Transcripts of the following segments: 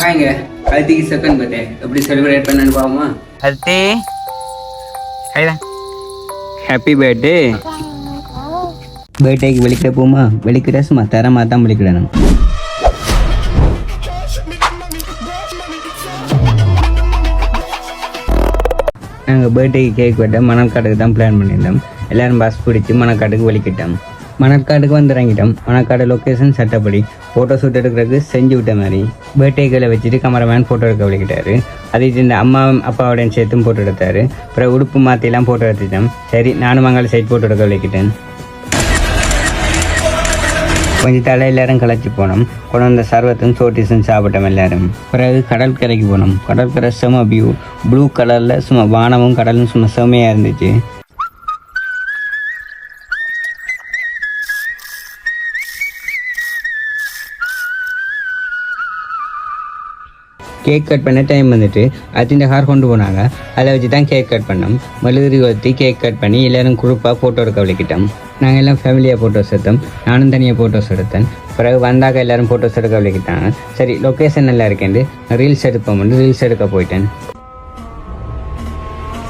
வாங்க அடுத்துக்கு second birthday எப்படி செலிப்ரேட் பண்ணனு பாவமா? அடுத்து கைதான் ஹாப்பி பர்த்டே பர்த்டேக்கு வெளிக்கிட போமா? வெளிக்கிட சும்மா தரமாக தான் வெளிக்கிடணும் நாங்கள் பர்த்டேக்கு கேக் வெட்ட மணற்காட்டுக்கு தான் பிளான் பண்ணியிருந்தோம். எல்லாரும் பஸ் பிடிச்சி மணற்காட்டுக்கு வெளிக்கிட்டோம் மணக்காடுக்கு வந்து இறங்கிட்டோம் மணக்காடு லொக்கேஷன் சட்டப்படி. ஃபோட்டோ ஷூட் எடுக்கிறதுக்கு செஞ்சு விட்ட மாதிரி. பர்த்டேக்களை வச்சுட்டு கேமராமேன் ஃபோட்டோ எடுக்க வெளிக்கிட்டாரு அதை இந்த அம்மா அப்பாவோடையும் சேர்த்தும் ஃபோட்டோ எடுத்தார். அப்புறம் உடுப்பு மாற்றிலாம் ஃபோட்டோ எடுத்துட்டோம். சரி நானும் அங்கே சைட் ஃபோட்டோ எடுக்க வெளிக்கிட்டேன் கொஞ்சம் தலை எல்லாரும் களைச்சி போனோம். கொண்டு வந்த சர்வத்தும் சோட்டிஸும் சாப்பிட்டோம் எல்லாரும். பிறகு கடற்கரைக்கு போனோம். கடற்கரை செம வியூ ப்ளூ கலரில் சும்மா வானமும் கடலும் சும்மா செமையாக இருந்துச்சு. கேக் கட் பண்ண டைம் வந்துட்டு அத்தின் ஹார் கொண்டு போனாங்க. அதை வச்சு தான் கேக் கட் பண்ணோம். மெழுகுதி ஒத்தி கேக் கட் பண்ணி எல்லாரும் குரூப்பாக ஃபோட்டோ எடுக்க விளக்கிட்டோம். நாங்கள் எல்லாம் ஃபேமிலியாக ஃபோட்டோஸ் எடுத்தோம். நானும் தனியாக ஃபோட்டோஸ் எடுத்தேன். பிறகு வந்தாக்க எல்லாரும் ஃபோட்டோஸ் எடுக்க விளக்கிட்டாங்க. சரி லொக்கேஷன் நல்லா இருக்கேன் ரீல்ஸ் எடுப்போம் ரீல்ஸ் எடுக்க போயிட்டேன்.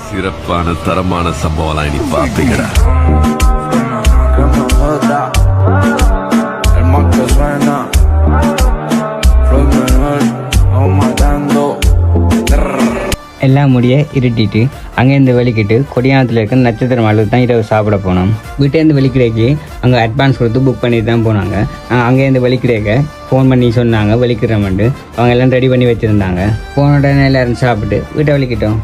சிறப்பான தரமான சம்பவம் நீ பாப்பீங்கடா எல்லா முடியை இருட்டிட்டு அங்கேருந்து வெளிக்கிட்டு கொடியானத்தில் இருக்க நட்சத்திர மாலுக்கு தான் இரவு சாப்பிட போனோம். வீட்டேருந்து வெளிக்கிடைக்கு அங்கே அட்வான்ஸ் கொடுத்து புக் பண்ணிட்டு தான் போனாங்க. நாங்கள் அங்கேருந்து வெளிக்கிடைக்க ஃபோன் பண்ணி சொன்னாங்க வெளிக்கிறோம்ட்டு அவங்க எல்லாம் ரெடி பண்ணி வச்சுருந்தாங்க. போன உடனே எல்லோரும் சாப்பிட்டு வீட்டை வெளிக்கிட்டோம்.